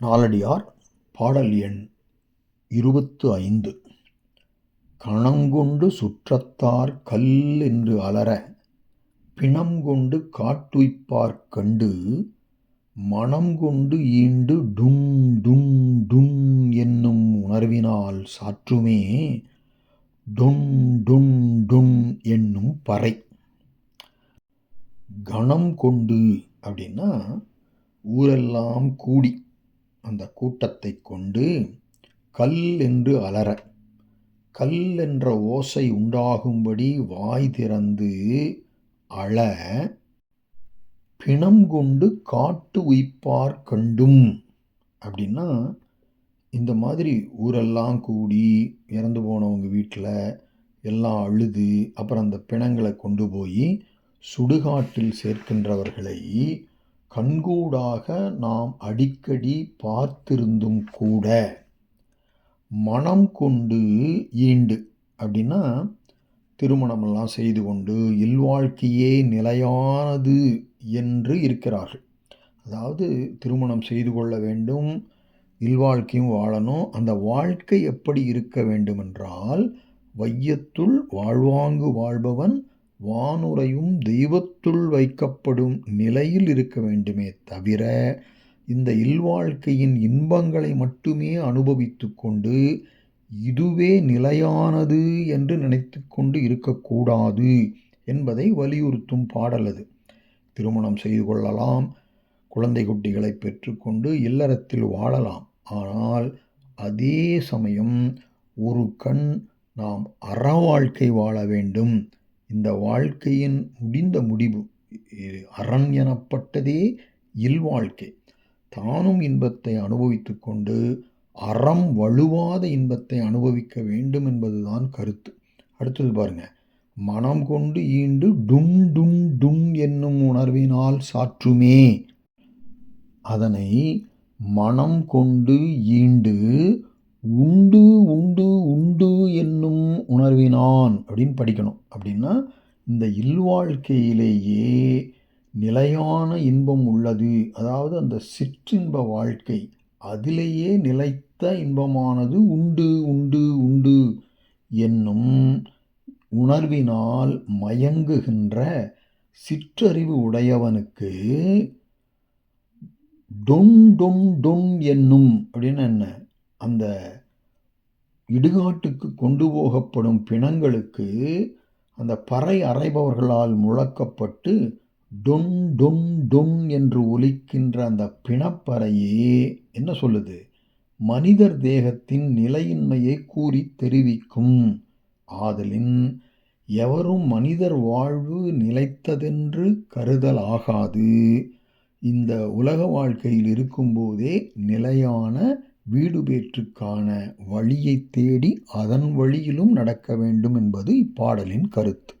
நாலடியார் பாடல் எண் இருபத்து ஐந்து. கணங்கொண்டு சுற்றத்தார் கல் என்று அலற பிணங்கொண்டு காட்டுய்ப்பார் கண்டு மணங்கொண்டு ஈண்டு டுன் டுன் டும் என்னும் உணர்வினால் சாற்றுமே டொன் டொன் டொன் என்னும் பறை. கணம் கொண்டு அப்படின்னா ஊரெல்லாம் கூடி அந்த கூட்டத்தை கொண்டு கல் என்று அலற கல் என்ற ஓசை உண்டாகும்படி வாய் திறந்து அழ பிணம் கொண்டு காட்டு உய்ப்பார் கண்டும் அப்படின்னா இந்த மாதிரி ஊரெல்லாம் கூடி இறந்து போனவங்க வீட்டில் எல்லாம் அழுது அப்புறம் அந்த பிணங்களை கொண்டு போய் சுடுகாட்டில் சேர்க்கின்றவர்களை கண்கூடாக நாம் அடிக்கடி பார்த்திருந்தும் கூட மனம் கொண்டு ஈண்டு. அப்படின்னா திருமணமெல்லாம் செய்து கொண்டு இல்வாழ்க்கையே நிலையானது என்று இருக்கிறார்கள். அதாவது திருமணம் செய்து கொள்ள வேண்டும் இல்வாழ்க்கையும் வாழணும். அந்த வாழ்க்கை எப்படி இருக்க வேண்டுமென்றால் வையத்துள் வாழ்வாங்கு வாழ்பவன் வானுரையும் தெய்வத்துள் வைக்கப்படும் நிலையில் இருக்க வேண்டுமே தவிர இந்த இல்வாழ்க்கையின் இன்பங்களை மட்டுமே அனுபவித்து கொண்டு இதுவே நிலையானது என்று நினைத்து கொண்டு இருக்கக்கூடாது என்பதை வலியுறுத்தும் பாடல் அது. திருமணம் செய்து கொள்ளலாம் குழந்தை குட்டிகளை பெற்றுக்கொண்டு இல்லறத்தில் வாழலாம். ஆனால் அதே சமயம் ஒரு கண் நாம் அற வாழ்க்கை வாழ வேண்டும். இந்த வாழ்க்கையின் முடிந்த முடிவு அரண் எனப்பட்டதே இல்வாழ்க்கை தானும் இன்பத்தை அனுபவித்து கொண்டு அறம் வலுவாத இன்பத்தை அனுபவிக்க வேண்டும் என்பதுதான் கருத்து. அடுத்தது பாருங்க. மனம் கொண்டு ஈண்டு டுன் டுன் டுன் என்னும் உணர்வினால் சாற்றுமே. அதனை மனம் கொண்டு ஈண்டு உண்டு உண்டு உண்டு என்னும் உணர்வினான் அப்படின்னு படிக்கணும். அப்படின்னா இந்த இல்வாழ்க்கையிலேயே நிலையான இன்பம் உள்ளது. அதாவது அந்த சிற்றின்ப வாழ்க்கை அதிலேயே நிலைத்த இன்பமானது உண்டு உண்டு உண்டு என்னும் உணர்வினால் மயங்குகின்ற சிற்றறிவு உடையவனுக்கு டொன் டொன் டொன் என்னும் அப்படின்னு என்ன? அந்த இடுகாட்டுக்கு கொண்டு போகப்படும் பிணங்களுக்கு அந்த பறை அறைபவர்களால் முழக்கப்பட்டு டொன் டொன் டொன் என்று ஒலிக்கின்ற அந்த பிணப்பறையே என்ன சொல்லுது? மனிதர் தேகத்தின் நிலையின்மையை கூறி தெரிவிக்கும் ஆதலின் எவரும் மனிதர் வாழ்வு நிலைத்ததென்று கருதல் ஆகாது இந்த உலக வாழ்க்கையில் இருக்கும்போதே நிலையான வீடு பேற்றுக்கான வழியை தேடி அதன் வழியிலும் நடக்க வேண்டும் என்பது இப்பாடலின் கருத்து.